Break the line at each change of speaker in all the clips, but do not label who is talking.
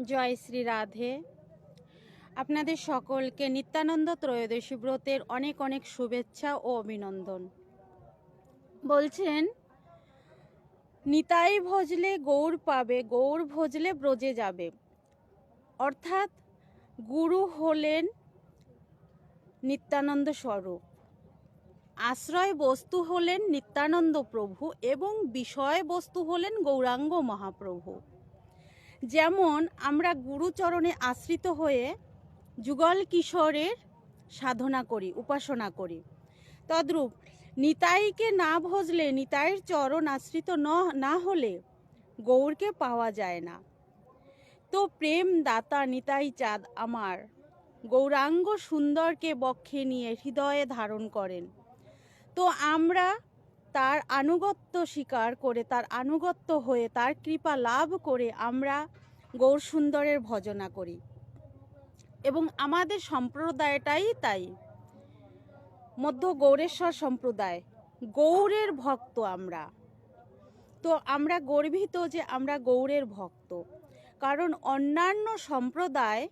জয় শ্রী রাধে। আপনাদের সকলকে নিত্যানন্দ ত্রয়োদশী ব্রতের অনেক অনেক শুভেচ্ছা ও অভিনন্দন। বলছেন, নিতাই ভজলে গৌর পাবে, গৌর ভজলে ব্রজে যাবে। অর্থাৎ গুরু হলেন নিত্যানন্দ স্বরূপ। আশ্রয় বস্তু হলেন নিত্যানন্দ প্রভু এবং বিষয় বস্তু হলেন গৌরাঙ্গ মহাপ্রভু। যেমন আমরা গুরুচরণে আশ্রিত হয়ে যুগল কিশোরের সাধনা করি, উপাসনা করি। তদ্রূপ নিতাইকে না ভজলে, নিতাইয়ের চরণ আশ্রিত ন- হলে গৌরকে পাওয়া যায় না। তো প্রেম দাতা নিতাই চাঁদ আমার, গৌরাঙ্গ সুন্দরকে বক্ষে নিয়ে হৃদয়ে ধারণ করেন। তো আমরা তার আনুগত্য স্বীকার করে, তার আনুগত্য হয়ে, তার কৃপা লাভ করে আমরা গৌর সুন্দরের ভজনা করি। এবং আমাদের সম্প্রদায়টাই তাই। মধ্য গৌরেশ্বর সম্প্রদায়, গৌরের ভক্ত আমরা। তো আমরা গর্বিত যে আমরা গৌরের ভক্ত। কারণ অন্যান্য সম্প্রদায়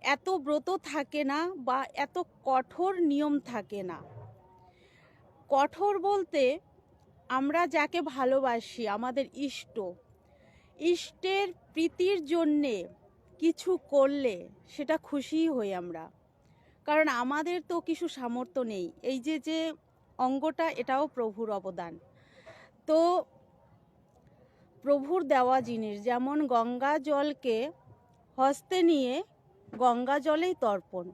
এত ব্রত থাকে না বা এত কঠোর নিয়ম থাকে না। কঠোর বলতে আমরা যাকে ভালোবাসি, আমাদের ইষ্ট। ইষ্টের প্রীতির জন্যে কিছু করলে সেটা খুশি হই আমরা। কারণ আমাদের তো কিছু সামর্থ্য নেই। এই যে যে অঙ্গটা, এটাও প্রভুর অবদান। তো প্রভুর দেওয়া জিনিস, যেমন গঙ্গা জলকে হস্তে নিয়ে গঙ্গা জলেই তর্পণ,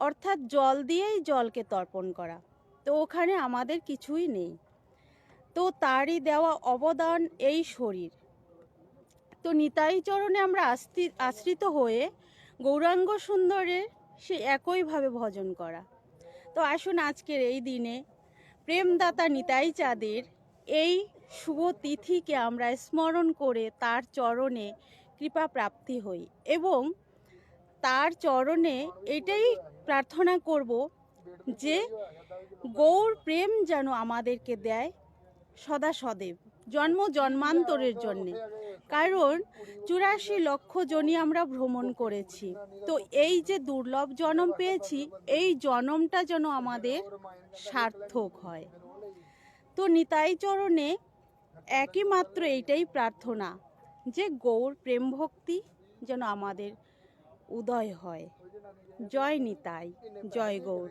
অর্থাৎ জল দিয়েই জলকে তর্পণ করা। তো ওখানে আমাদের কিছুই নেই। তো তারই দেওয়া অবদান এই শরীর। তো নিতাই চরণে আমরা আশ্রিত হয়ে গৌরাঙ্গ সুন্দরের সে একইভাবে ভজন করা। তো আসুন আজকের এই দিনে প্রেমদাতা নিতাই চাঁদের এই শুভ তিথিকে আমরা স্মরণ করে তার চরণে কৃপা প্রাপ্তি হই এবং তার চরণে এটাই প্রার্থনা করব যে গৌর প্রেম যেন আমাদেরকে দেয় সদা সদেব, জন্ম জন্মান্তরের জন্যে। কারণ চুরাশি লক্ষ জনই আমরা ভ্রমণ করেছি। তো এই যে দুর্লভ জনম পেয়েছি, এই জনমটা যেন আমাদের সার্থক হয়। তো নিতাই চরণে একই মাত্র এইটাই প্রার্থনা, যে গৌর প্রেম ভক্তি যেন আমাদের উদয় হয়। জয় নিতাই জয় গৌর।